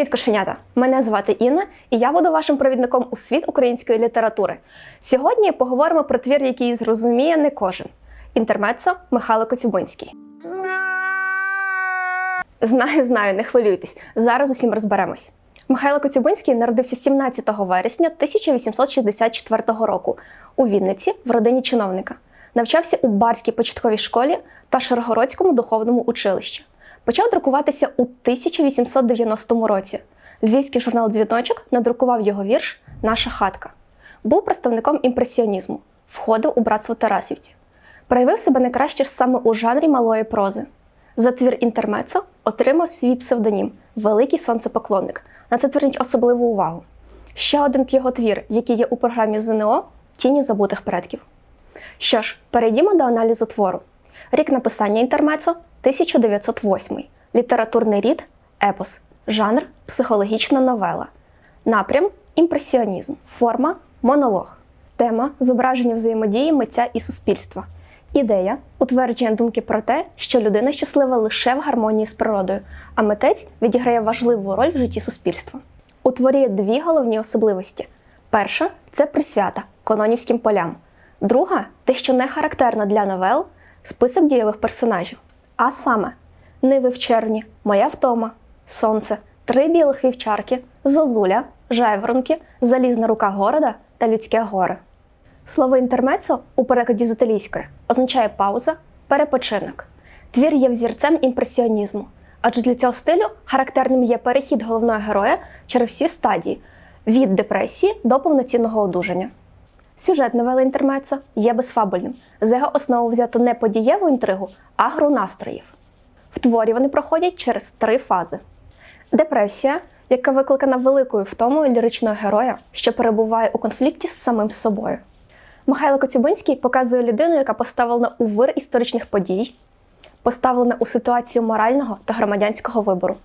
Привіт, кошенята! Мене звати Інна, і я буду вашим провідником у світ української літератури. Сьогодні поговоримо про твір, який зрозуміє не кожен. Інтермецо Михайло Коцюбинський. Знаю, знаю, не хвилюйтесь. Зараз усім розберемось. Михайло Коцюбинський народився 17 вересня 1864 року у Вінниці в родині чиновника. Навчався у Барській початковій школі та Широгородському духовному училищі. Почав друкуватися у 1890 році. Львівський журнал Дзвіночок надрукував його вірш Наша хатка. Був представником імпресіонізму, входив у братство Тарасівці. Проявив себе найкраще саме у жанрі малої прози. За твір інтермецо отримав свій псевдонім Великий сонцепоклонник. На це зверніть особливу увагу. Ще один його твір, який є у програмі ЗНО Тіні забутих предків. Що ж, перейдімо до аналізу твору. Рік написання інтермецо 1908. Літературний рід епос. Жанр психологічна новела. Напрям імпресіонізм. Форма монолог. Тема зображення взаємодії митця і суспільства. Ідея утвердження думки про те, що людина щаслива лише в гармонії з природою, а митець відіграє важливу роль в житті суспільства. У творі є дві головні особливості: перша це присвята кононівським полям, друга те, що не характерно для новел, список дієвих персонажів. А саме Ниви в червні, Моя втома, Сонце, Три білих вівчарки, Зозуля, Жайворонки, Залізна рука города та Людське горе. Слово інтермецо у перекладі з італійської означає пауза, перепочинок. Твір є взірцем імпресіонізму, адже для цього стилю характерним є перехід головного героя через всі стадії від депресії до повноцінного одужання. Сюжет новели інтермецо є безфабульним. За його основу взято не подієву інтригу, а гру настроїв. В творі вони проходять через три фази: депресія, яка викликана великою втомою ліричного героя, що перебуває у конфлікті з самим собою. Михайло Коцюбинський показує людину, яка поставлена у вир історичних подій, поставлена у ситуацію морального та громадянського вибору.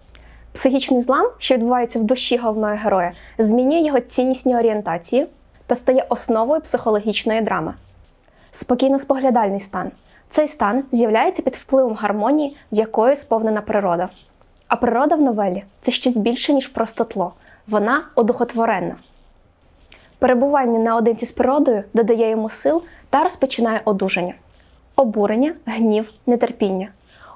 Психічний злам, що відбувається в душі головного героя, змінює його ціннісні орієнтації та стає основою психологічної драми. Спокійно-споглядальний стан. Цей стан з'являється під впливом гармонії, якою сповнена природа. А природа в новелі це щось більше, ніж просто тло. Вона одухотворенна. Перебування наодинці з природою додає йому сил та розпочинає одужання. Обурення, гнів, нетерпіння.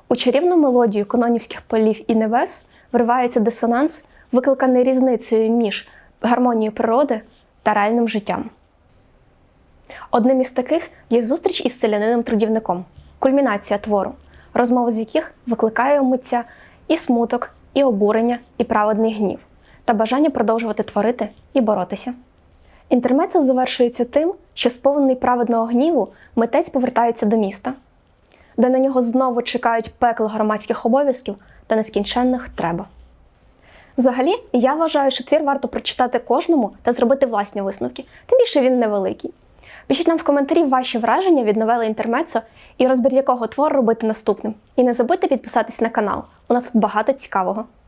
У чарівну мелодію кононівських полів і небес вривається дисонанс, викликаний різницею між гармонією природи та реальним життям. Одним із таких є зустріч із селянином трудівником, кульмінація твору, розмова з яких викликає у митця і смуток, і обурення, і праведний гнів, та бажання продовжувати творити і боротися. Інтермецо завершується тим, що сповнений праведного гніву митець повертається до міста, де на нього знову чекають пекло громадських обов'язків та нескінченних треба. Взагалі, я вважаю, що твір варто прочитати кожному та зробити власні висновки, тим більше він невеликий. Пишіть нам в коментарі ваші враження від новели Інтермецо і розбір якого твору робити наступним. І не забудьте підписатись на канал. У нас багато цікавого.